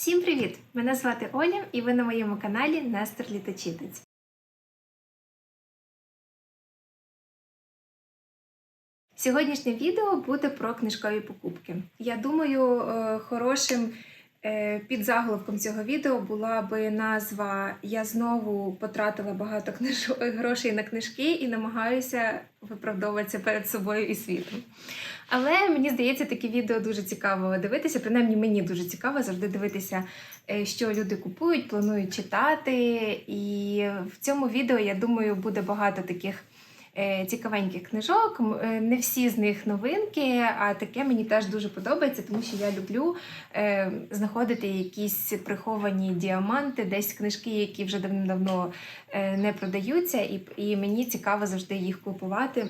Всім привіт! Мене звати Оля, і ви на моєму каналі Нестор Літочитець. Сьогоднішнє відео буде про книжкові покупки. Я думаю, е, хорошим е, підзаголовком цього відео була би назва Я знову потратила багато книж- грошей на книжки і намагаюся виправдовуватися перед собою і світом. Але мені здається, таке відео дуже цікаво дивитися. Принаймні, мені дуже цікаво завжди дивитися, е, що люди купують, планують читати. І в цьому відео, я думаю, буде багато таких е, цікавеньких книжок. Е, Не всі з них новинки, а таке мені теж дуже подобається, тому що я люблю знаходити якісь приховані діаманти, десь книжки, які вже давно е, не продаються, і мені цікаво завжди їх купувати.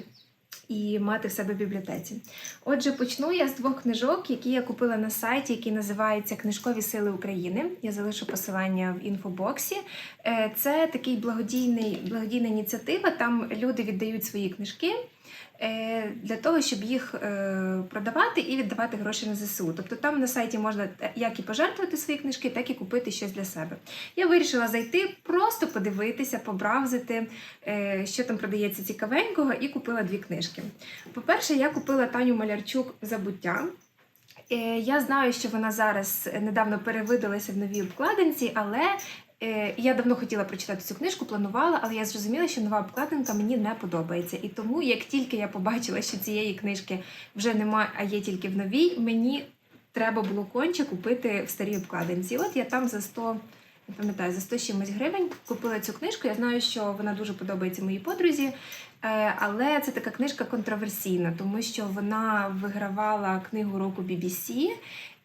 І мати в себе в бібліотеці. Отже, почну я з двох книжок, які я купила на сайті, який називається Книжкові сили України. Я залишу посилання в інфобоксі. Е, Це такий благодійний, благодійна ініціатива. Там люди віддають свої книжки для того, щоб їх е, продавати і віддавати гроші на ЗСУ. Тобто там на сайті можна як і пожертвувати свої книжки, так і купити щось для себе. Я вирішила зайти, просто подивитися, побравзити, е, що там продається цікавенького, і купила дві книжки. По-перше, я купила Таню Малярчук Забуття. Е, Я знаю, що вона зараз недавно перевидалася в новій обкладинці, але е, я давно хотіла прочитати цю книжку, планувала, але я зрозуміла, що нова обкладинка мені не подобається. І тому, як тільки я побачила, що цієї книжки вже немає, а є тільки в новій, мені треба було конче купити в старій обкладинці. От я там за 100, не пам'ятаю, за 100 чимось гривень купила цю книжку. Я знаю, що вона дуже подобається моїй подрузі. Е, Але це така книжка контроверсійна, тому що вона вигравала книгу року BBC,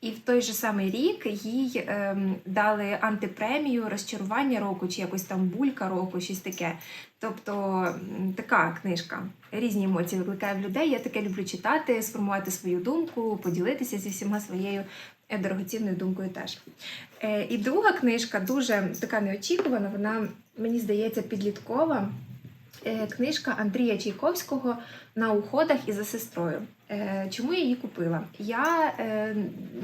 і в той же самий рік їй ем, дали антипремію розчарування року чи якось там булька року, щось таке. Тобто така книжка різні емоції викликає в людей. Я таке люблю читати, сформувати свою думку, поділитися зі всіма своєю е, дорогоцінною думкою теж. Е, І друга книжка дуже така неочікувана. Вона мені здається підліткова е, книжка Андрія Чайковського на уходах і за сестрою. Е, Чому я її купила? Я е,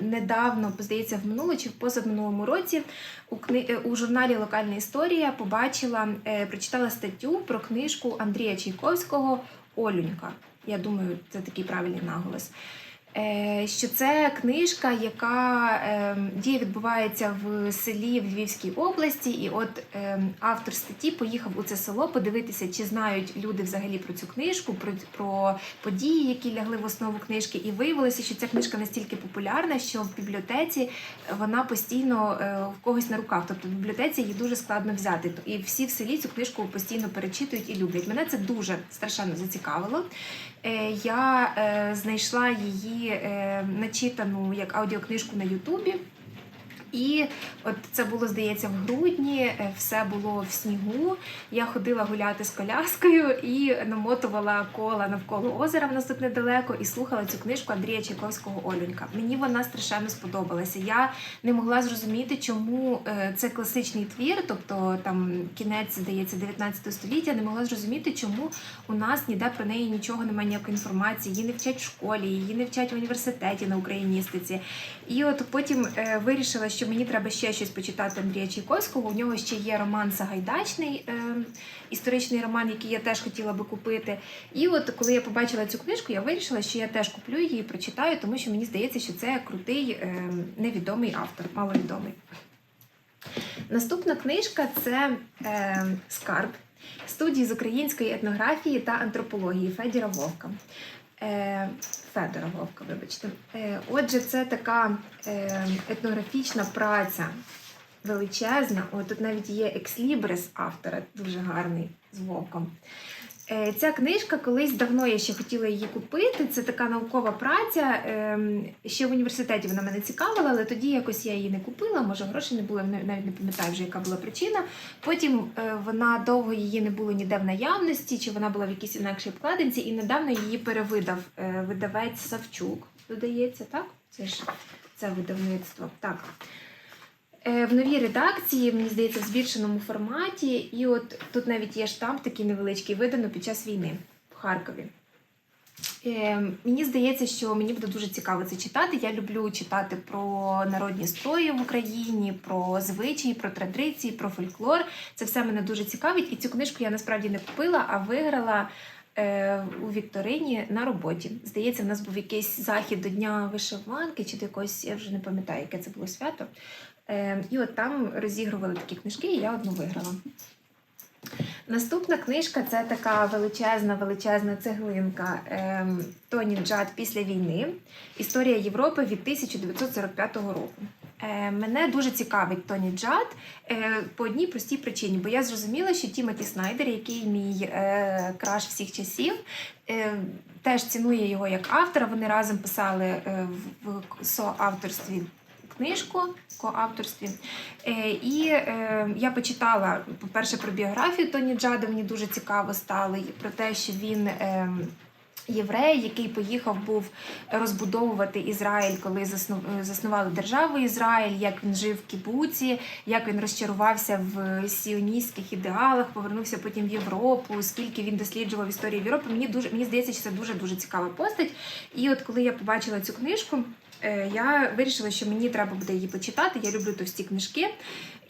недавно, здається, в минулому чи в позаминулому році у кни... е, у журналі Локальна історія побачила, е, прочитала статтю про книжку Андрія Чайковського Олюнька. Я думаю, це такий правильний наголос. Е, Що це книжка, яка е, дія відбувається в селі в Львівській області, і от е, автор статті поїхав у це село подивитися, чи знають люди взагалі про цю книжку, про, про події, які лягли в основу книжки. І виявилося, що ця книжка настільки популярна, що в бібліотеці вона постійно е, в когось на руках. Тобто в бібліотеці її дуже складно взяти. І всі в селі цю книжку постійно перечитують і люблять. Мене це дуже страшенно зацікавило. Е, Я е, знайшла її е, начитану як аудіокнижку на Ютубі. І от це було, здається, в грудні, е, все було в снігу. Я ходила гуляти з коляскою і намотувала кола навколо озера, в нас тут недалеко, і слухала цю книжку Андрія Чайковського Олюнька. Мені вона страшенно сподобалася. Я не могла зрозуміти, чому е, це класичний твір, тобто там кінець, здається, 19 століття. Не могла зрозуміти, чому у нас ніде про неї нічого немає ніякої інформації. Її не вчать в школі, її не вчать в університеті на україністиці. І от потім е, вирішила, що мені треба ще щось почитати Андрія Чайковського. У нього ще є роман Сагайдачний, е, історичний роман, який я теж хотіла би купити. І от коли я побачила цю книжку, я вирішила, що я теж куплю її і прочитаю, тому що мені здається, що це крутий е, невідомий автор, маловідомий. Наступна книжка це е, Скарб студії з української етнографії та антропології Федіра Вовка. Е, Федора Вовка, вибачте. Е, отже, це така е, етнографічна праця величезна. О, тут навіть є екслібрис автора, дуже гарний з вовком. Е, Ця книжка колись давно я ще хотіла її купити. Це така наукова праця. ем, Ще в університеті вона мене цікавила, але тоді якось я її не купила. Може, грошей не було, навіть не пам'ятаю вже, яка була причина. Потім е, вона довго її не було ніде в наявності, чи вона була в якійсь інакшій обкладинці, і недавно її перевидав е, видавець Савчук. Додається, так? Це ж це видавництво. Так. Е, В новій редакції, мені здається, в збільшеному форматі. І от тут навіть є штамп такий невеличкий, видано під час війни в Харкові. Е, мені здається, що мені буде дуже цікаво це читати. Я люблю читати про народні строї в Україні, про звичаї, про традиції, про фольклор. Це все мене дуже цікавить. І цю книжку я насправді не купила, а виграла е, у Вікторині на роботі. Здається, в нас був якийсь захід до Дня вишиванки чи до якогось, я вже не пам'ятаю, яке це було свято. Е, і от там розігрували такі книжки, і я одну виграла. Наступна книжка це така величезна, величезна цеглинка ем, Тоні Джад після війни. Історія Європи від 1945 року. Е, мене дуже цікавить Тоні Джад е, по одній простій причині, бо я зрозуміла, що Тімоті Снайдер, який мій е, краш всіх часів, е, теж цінує його як автора. Вони разом писали е, в соавторстві книжку в коавторстві. Е, і е, я почитала, по-перше, про біографію Тоні Джада, мені дуже цікаво стало, про те, що він. Е, Єврей, який поїхав був розбудовувати Ізраїль, коли заснували державу Ізраїль, як він жив в кібуці, як він розчарувався в сіоністських ідеалах, повернувся потім в Європу, скільки він досліджував історію Європи. Мені дуже мені здається, що це дуже дуже цікава постать. І от коли я побачила цю книжку, е, я вирішила, що мені треба буде її почитати. Я люблю товсті книжки.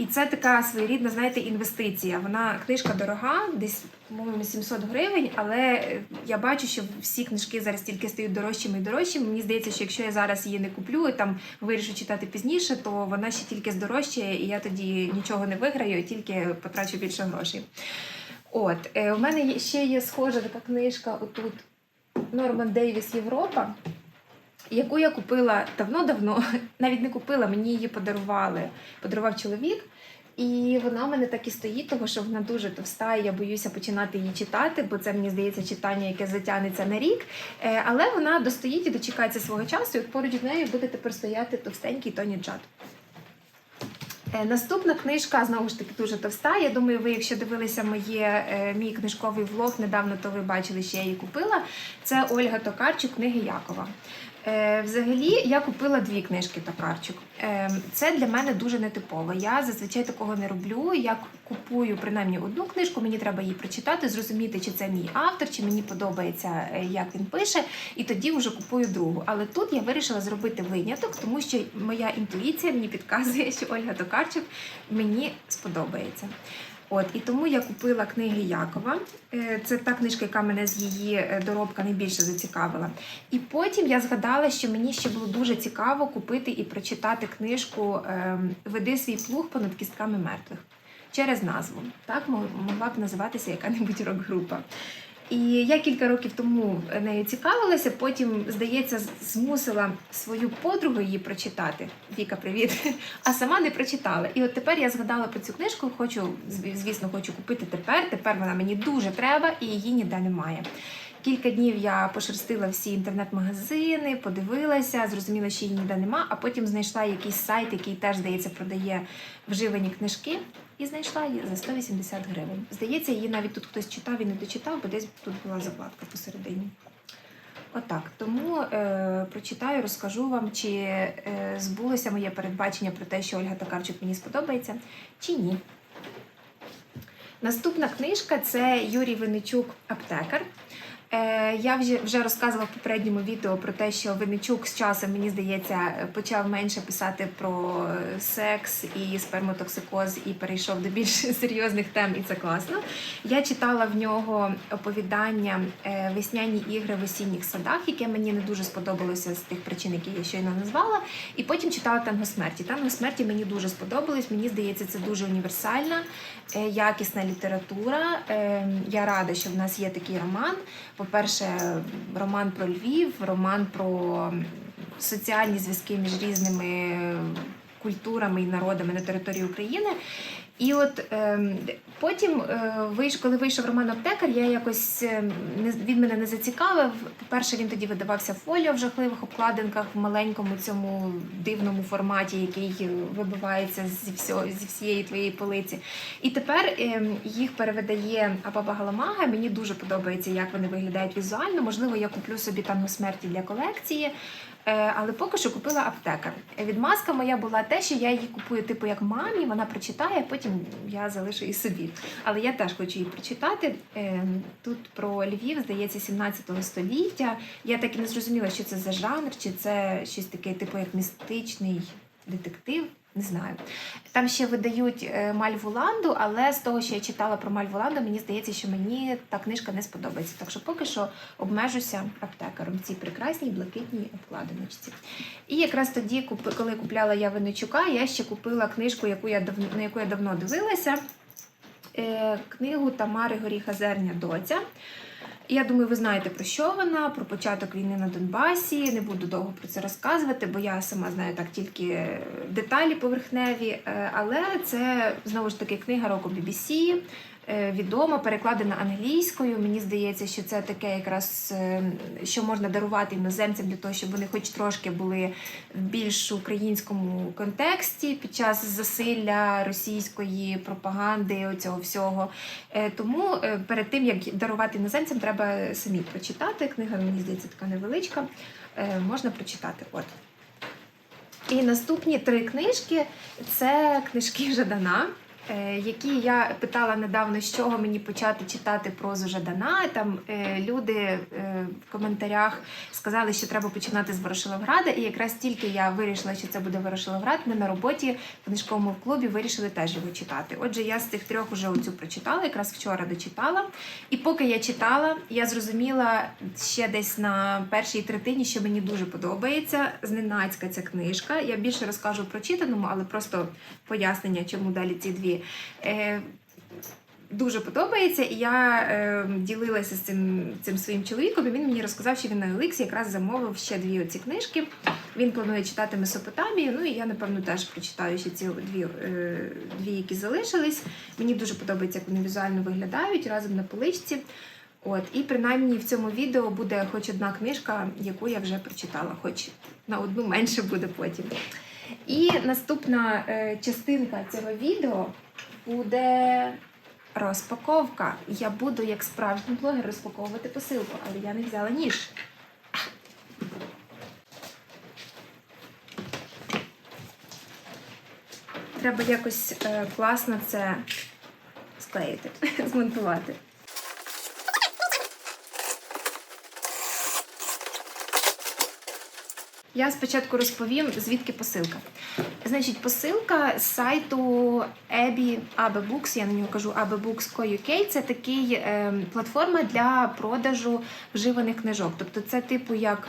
І це така своєрідна, знаєте, інвестиція. Вона книжка дорога, десь, по-моєму, 700 гривень, але е, я бачу, що всі книжки зараз тільки стають дорожчими і дорожчими. Мені здається, що якщо я зараз її не куплю і там вирішу читати пізніше, то вона ще тільки здорожчає, і я тоді нічого не виграю, і тільки потрачу більше грошей. От, е, у мене ще є схожа така книжка отут Норман Дейвіс Європа яку я купила давно-давно, навіть не купила, мені її подарували. Подарував чоловік. І вона в мене так і стоїть, тому що вона дуже товста, і я боюся починати її читати, бо це мені здається читання, яке затягнеться на рік. Е, Але вона достоїть і дочекається свого часу, і поруч з нею буде тепер стояти товстенький Тоні Джад. Е, Наступна книжка знову ж таки дуже товста. Я думаю, ви, якщо дивилися моє, е, мій книжковий влог недавно, то ви бачили, що я її купила. Це Ольга Токарчук, книги Якова. Е, Взагалі, я купила дві книжки Токарчук. Е, Це для мене дуже нетипово. Я зазвичай такого не роблю. Я купую принаймні одну книжку, мені треба її прочитати, зрозуміти, чи це мій автор, чи мені подобається, е, як він пише, і тоді вже купую другу. Але тут я вирішила зробити виняток, тому що моя інтуїція мені підказує, що Ольга Токарчук мені сподобається. От і тому я купила книги Якова. Е, Це та книжка, яка мене з її е, доробка найбільше зацікавила. І потім я згадала, що мені ще було дуже цікаво купити і прочитати книжку ем, Веди свій плуг понад кістками мертвих через назву. Так мо- могла б називатися яка-небудь рок-група. І я кілька років тому нею цікавилася, потім, здається, змусила свою подругу її прочитати. Віка, привіт! А сама не прочитала. І от тепер я згадала про цю книжку, хочу, звісно, хочу купити тепер. Тепер вона мені дуже треба і її ніде немає. Кілька днів я пошерстила всі інтернет-магазини, подивилася, зрозуміла, що її ніде нема, а потім знайшла якийсь сайт, який теж, здається, продає вживані книжки, і знайшла її за 180 гривень. Здається, її навіть тут хтось читав і не дочитав, бо десь тут була закладка посередині. Отак. Тому е, прочитаю, розкажу вам, чи е, збулося моє передбачення про те, що Ольга Токарчук мені сподобається, чи ні. Наступна книжка це Юрій Винничук Аптекар. Е, я вже, розказувала в попередньому відео про те, що Винничук з часом, мені здається, почав менше писати про е, секс і спермотоксикоз і перейшов до більш серйозних тем, і це класно. Я читала в нього оповідання е, Весняні ігри в осінніх садах, яке мені не дуже сподобалося з тих причин, які я щойно назвала. І потім читала Танго смерті. Танго смерті мені дуже сподобалось. Мені здається, це дуже універсальна, якісна література. Е, Я рада, що в нас є такий роман. По-перше, роман про Львів, роман про соціальні зв'язки між різними культурами і народами на території України. І от ем, потім, е, коли вийшов роман Аптекар, я якось ем, він мене не зацікавив. По-перше, він тоді видавався фоліо в жахливих обкладинках в маленькому цьому дивному форматі, який е, вибивається зі всього зі всієї твоєї полиці. І тепер ем, їх перевидає Абаба Галамага. Мені дуже подобається, як вони виглядають візуально. Можливо, я куплю собі там смерті для колекції. Е, Але поки що купила аптекар. Е, Відмазка моя була те, що я її купую, типу, як мамі, вона прочитає, потім я залишу її собі. Але я теж хочу її прочитати. Е, Тут про Львів, здається, 17 століття. Я так і не зрозуміла, що це за жанр, чи це щось таке, типу, як містичний детектив. Не знаю. Там ще видають е, Мальву Ланду, але з того, що я читала про Мальву Ланду, мені здається, що мені та книжка не сподобається. Так що поки що обмежуся аптекаром цій прекрасній блакитній обкладиночці. І якраз тоді, коли купляла я Винничука, я ще купила книжку, яку я дав... на яку я давно дивилася. Е, книгу Тамари Горіха Зерня Доця. Я думаю, ви знаєте про що вона, про початок війни на Донбасі. Не буду довго про це розказувати, бо я сама знаю так тільки деталі поверхневі. Е, Але це знову ж таки книга року BBC, відома, перекладена англійською. Мені здається, що це таке якраз е, що можна дарувати іноземцям для того, щоб вони хоч трошки були в більш українському контексті під час засилля російської пропаганди, оцього всього. Е, Тому е, перед тим як дарувати іноземцям, треба самі прочитати. Книга, мені здається, така невеличка. Е, Можна прочитати. От. І наступні три книжки це книжки Жадана. Е, Які я питала недавно, з чого мені почати читати прозу Жадана. Там е, люди е, в коментарях сказали, що треба починати з Ворошиловграда. І якраз тільки я вирішила, що це буде Ворошиловград, ми на роботі в книжковому клубі вирішили теж його читати. Отже, я з цих трьох вже оцю прочитала, якраз вчора дочитала. І поки я читала, я зрозуміла ще десь на першій третині, що мені дуже подобається. Зненацька ця книжка. Я більше розкажу про читаному, але просто пояснення, чому далі ці дві. Е, Дуже подобається, і я е, ділилася з цим, цим своїм чоловіком. і Він мені розказав, що він на OLX якраз замовив ще дві оці книжки. Він планує читати Месопотамію. Ну і я, напевно, теж прочитаю ще ці дві, е, дві, які залишились. Мені дуже подобається, як вони візуально виглядають разом на поличці. От, і принаймні в цьому відео буде хоч одна книжка, яку я вже прочитала, хоч на одну менше буде потім. І наступна е, частинка цього відео буде розпаковка. Я буду як справжній блогер розпаковувати посилку, але я не взяла ніж. Треба якось е, класно це склеїти, змонтувати. Я спочатку розповім, звідки посилка. Значить, посилка з сайту Abby Books, я на нього кажу abebooks.co.uk. Це такий е, платформа для продажу вживаних книжок. Тобто, це типу як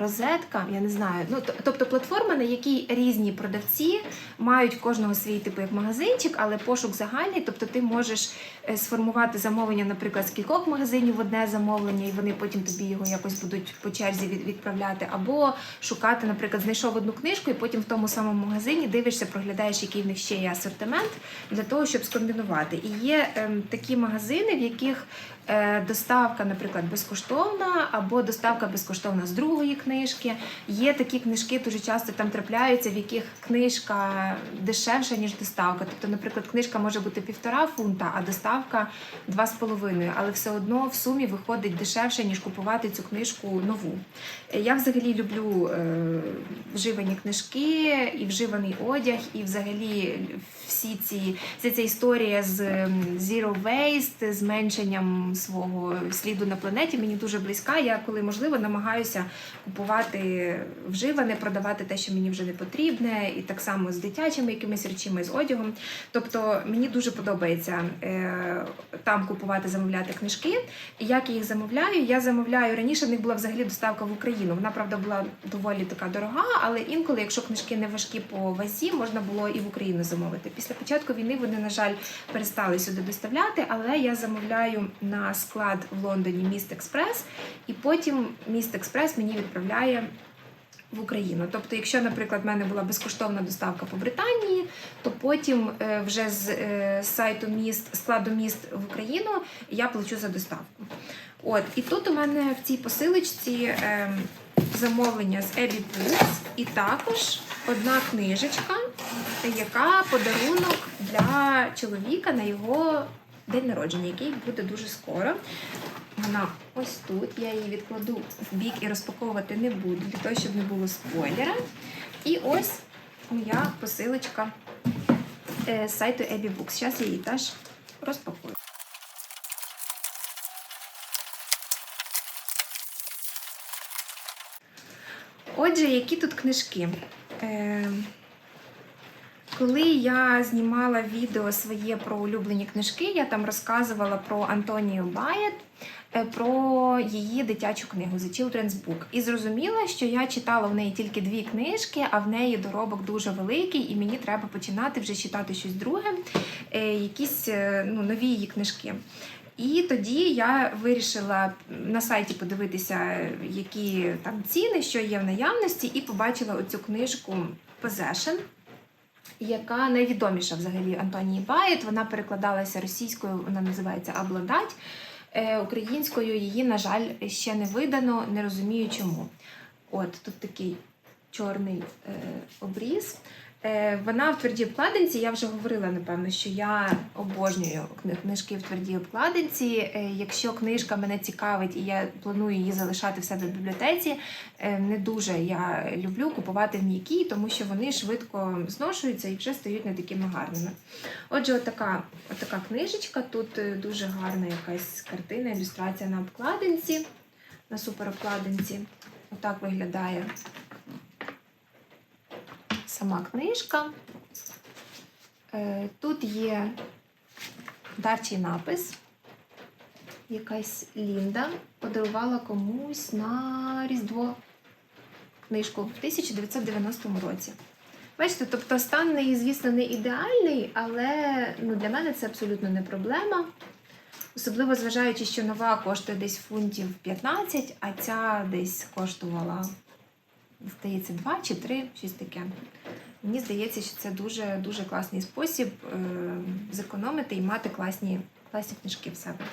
розетка, я не знаю. Ну, тобто платформа, на якій різні продавці мають кожного свій типу як магазинчик, але пошук загальний. Тобто ти можеш е, сформувати замовлення, наприклад, з кількох магазинів одне замовлення, і вони потім тобі його якось будуть по черзі відправляти. Або шукати, наприклад, знайшов одну книжку, і потім в тому самому магазині дивишся, проглядаєш, який в них ще є асортимент для того, щоб скомбінувати. І є ем, такі магазини, в яких е, доставка, наприклад, безкоштовна, або доставка безкоштовна з другої книжки. Є такі книжки, дуже часто там трапляються, в яких книжка дешевша, ніж доставка. Тобто, наприклад, книжка може бути півтора фунта, а доставка два з половиною, але все одно в сумі виходить дешевше, ніж купувати цю книжку нову. Е, Я взагалі люблю е, вживані книжки і вживаний одяг, і взагалі всі ці вся ця історія з zero waste, зменшенням свого сліду на планеті мені дуже близька. Я коли можливо намагаюся купувати вживане, продавати те, що мені вже не потрібне, і так само з дитячими якимись речами, з одягом. Тобто мені дуже подобається е, там купувати, замовляти книжки. Як я їх замовляю? Я замовляю раніше. В них була взагалі доставка в Україну. Вона правда була доволі така дорога, але інколи, якщо книжки не важкі по вазі, можна було і в Україну замовити. Після початку війни вони, на жаль, перестали сюди доставляти, але я замовляю на склад в Лондоні Міст Експрес, і потім Міст Експрес мені відправляє. В Україну, тобто, якщо, наприклад, в мене була безкоштовна доставка по Британії, то потім е, вже з е, сайту міст складу міст в Україну я плачу за доставку. От і тут у мене в цій посилочці ем, замовлення з Abby Books і також одна книжечка, яка подарунок для чоловіка на його день народження, який буде дуже скоро. Вона ось тут. Я її відкладу в бік і розпаковувати не буду, для того, щоб не було спойлера. І ось моя посилочка е, з сайту Abby Books. Зараз я її теж розпакую. Отже, які тут книжки? Коли я знімала відео своє про улюблені книжки, я там розказувала про Антонію Байет, е, про її дитячу книгу The Children's Book. І зрозуміла, що я читала в неї тільки дві книжки, а в неї доробок дуже великий, і мені треба починати вже читати щось друге, е, якісь е, ну, нові її книжки. І тоді я вирішила на сайті подивитися, які там ціни, що є в наявності, і побачила оцю книжку Possession, яка найвідоміша взагалі Антонії Байет. Вона перекладалася російською, вона називається Обладать. Е, Українською її, на жаль, ще не видано, не розумію чому. От тут такий чорний е, обріз. Е, Вона в твердій обкладинці. Я вже говорила, напевно, що я обожнюю книжки в твердій обкладинці. Е, Якщо книжка мене цікавить і я планую її залишати в себе в бібліотеці, е, не дуже я люблю купувати в м'якій, тому що вони швидко зношуються і вже стають не такими гарними. Отже, отака, отака книжечка. Тут дуже гарна якась картина, ілюстрація на обкладинці, на суперобкладинці. Отак виглядає сама книжка. Е, Тут є дарчий напис. Якась Лінда подарувала комусь на Різдво книжку в 1990 році. Бачите, тобто стан неї, звісно, не ідеальний, але ну, для мене це абсолютно не проблема. Особливо зважаючи, що нова коштує десь фунтів 15, а ця десь коштувала, здається, 2 чи 3, щось таке. Мені здається, що це дуже дуже класний спосіб е, зекономити і мати класні, класні книжки в себе.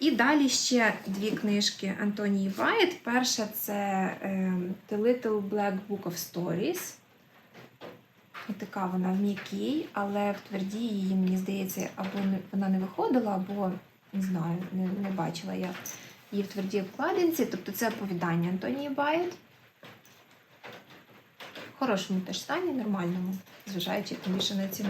І далі ще дві книжки Антонії Вайт. Перша це е, The Little Black Book of Stories. Така вона в м'якій, але в твердій її, мені здається, або вона не виходила, або не знаю, не, не бачила я її в твердій обкладинці. Тобто це оповідання Антонії Байет. Хорошому теж стані, нормальному, зважаючи тим на ціну.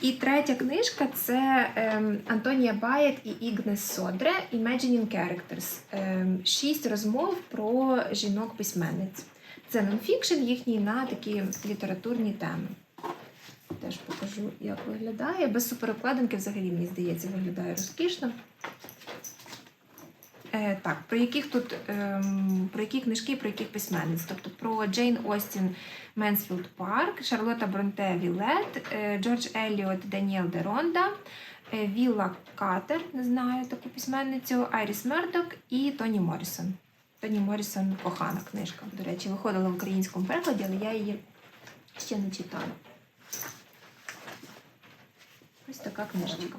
І третя книжка це ем, Антонія Байет і Ігнес Содре Imagining Characters. Ем, шість розмов про жінок-письменниць. Це нонфікшн їхній на такі літературні теми. Теж покажу, як виглядає. Без суперокладинки взагалі, мені здається, виглядає розкішно. Е, так, про яких тут ем, про які книжки, про яких письменниць? Тобто про Джейн Остін Менсфілд Парк, Шарлотта Бронте Вілет, е, Джордж Елліот Даніел Деронда, е, Вілла Катер, не знаю таку письменницю, Айріс Мердок і Тоні Моррісон. Тоні Моррісон кохана книжка. До речі, виходила в українському перекладі, але я її ще не читала. Ось така книжечка.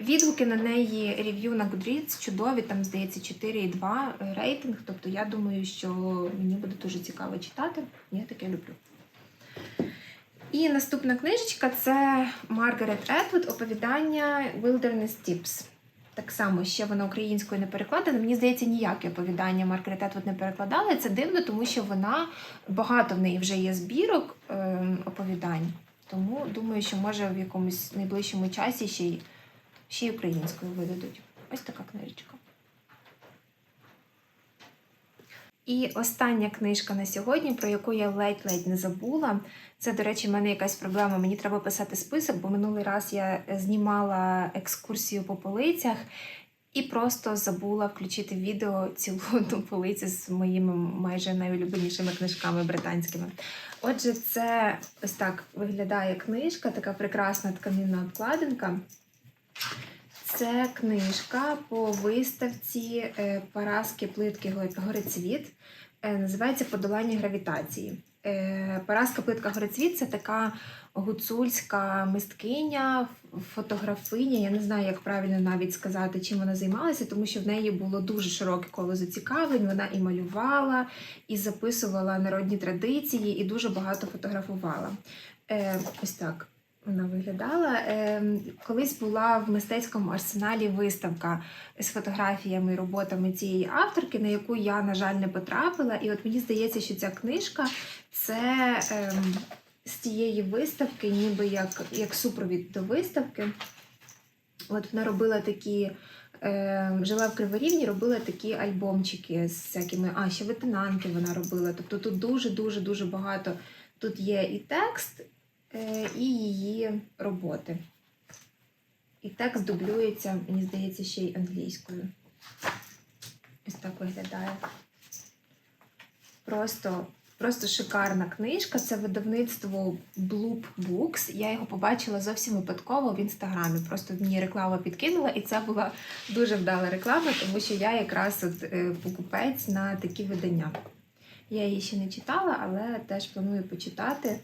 Відгуки на неї рев'ю на Goodreads чудові, там, здається, 4,2 рейтинг. Тобто я думаю, що мені буде дуже цікаво читати. Я таке люблю. І наступна книжечка це Маргарет Етвуд оповідання Wilderness Tips. Так само ще воно українською не перекладено. Мені здається, ніяке оповідання Маргарет Етвуд не перекладали. Це дивно, тому що вона багато в неї вже є збірок ем, оповідань. Тому думаю, що може в якомусь найближчому часі ще й ще й українською видадуть. Ось така книжечка. І остання книжка на сьогодні, про яку я ледь-ледь не забула. Це, до речі, в мене якась проблема. Мені треба писати список, бо минулий раз я знімала екскурсію по полицях і просто забула включити відео цілу ту полицю з моїми майже найулюбленішими книжками британськими. Отже, це ось так виглядає книжка, така прекрасна тканинна обкладинка. Це книжка по виставці е, Параски плитки Го- Горецвіт. Е, Називається Подолання гравітації. Е, Параска плитка Горецвіт це така гуцульська мисткиня, фотографиня. Я не знаю, як правильно навіть сказати, чим вона займалася, тому що в неї було дуже широке коло зацікавлень. Вона і малювала, і записувала народні традиції, і дуже багато фотографувала. Ось так вона виглядала. Ем, Колись була в мистецькому арсеналі виставка з фотографіями і роботами цієї авторки, на яку я, на жаль, не потрапила. І от мені здається, що ця книжка це ем, з тієї виставки, ніби як, як супровід до виставки. От вона робила такі. Е, жила в Криворівні, робила такі альбомчики з всякими. А, ще ветенанки вона робила. Тобто тут дуже-дуже дуже багато. Тут є і текст, і її роботи. І текст дублюється, мені здається, ще й англійською. Ось так виглядає. Просто, просто шикарна книжка. Це видавництво Bloop Books. Я його побачила зовсім випадково в інстаграмі. Просто мені реклама підкинула, і це була дуже вдала реклама, тому що я якраз от е, покупець на такі видання. Я її ще не читала, але теж планую почитати.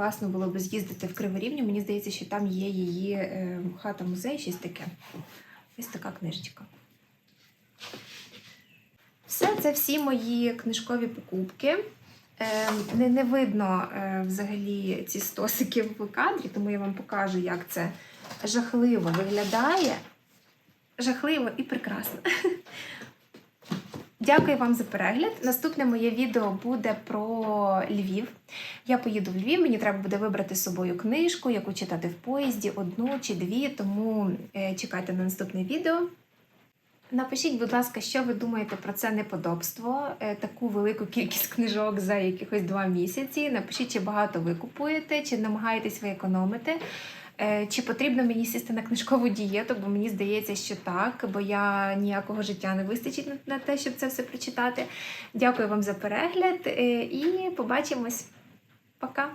Класно було б з'їздити в Криворівню. Мені здається, що там є її е, хата-музей, щось таке. Ось така книжечка. Все, це всі мої книжкові покупки. Е, не, не видно е, взагалі ці стосики в кадрі, тому я вам покажу, як це жахливо виглядає. Жахливо і прекрасно. Дякую вам за перегляд. Наступне моє відео буде про Львів. Я поїду в Львів, мені треба буде вибрати з собою книжку, яку читати в поїзді, одну чи дві, тому е, чекайте на наступне відео. Напишіть, будь ласка, що ви думаєте про це неподобство, е, таку велику кількість книжок за якихось два місяці. Напишіть, чи багато ви купуєте, чи намагаєтесь ви економити. Е, Чи потрібно мені сісти на книжкову дієту, бо мені здається, що так, бо я ніякого життя не вистачить на- те, щоб це все прочитати. Дякую вам за перегляд е, і побачимось. Пока!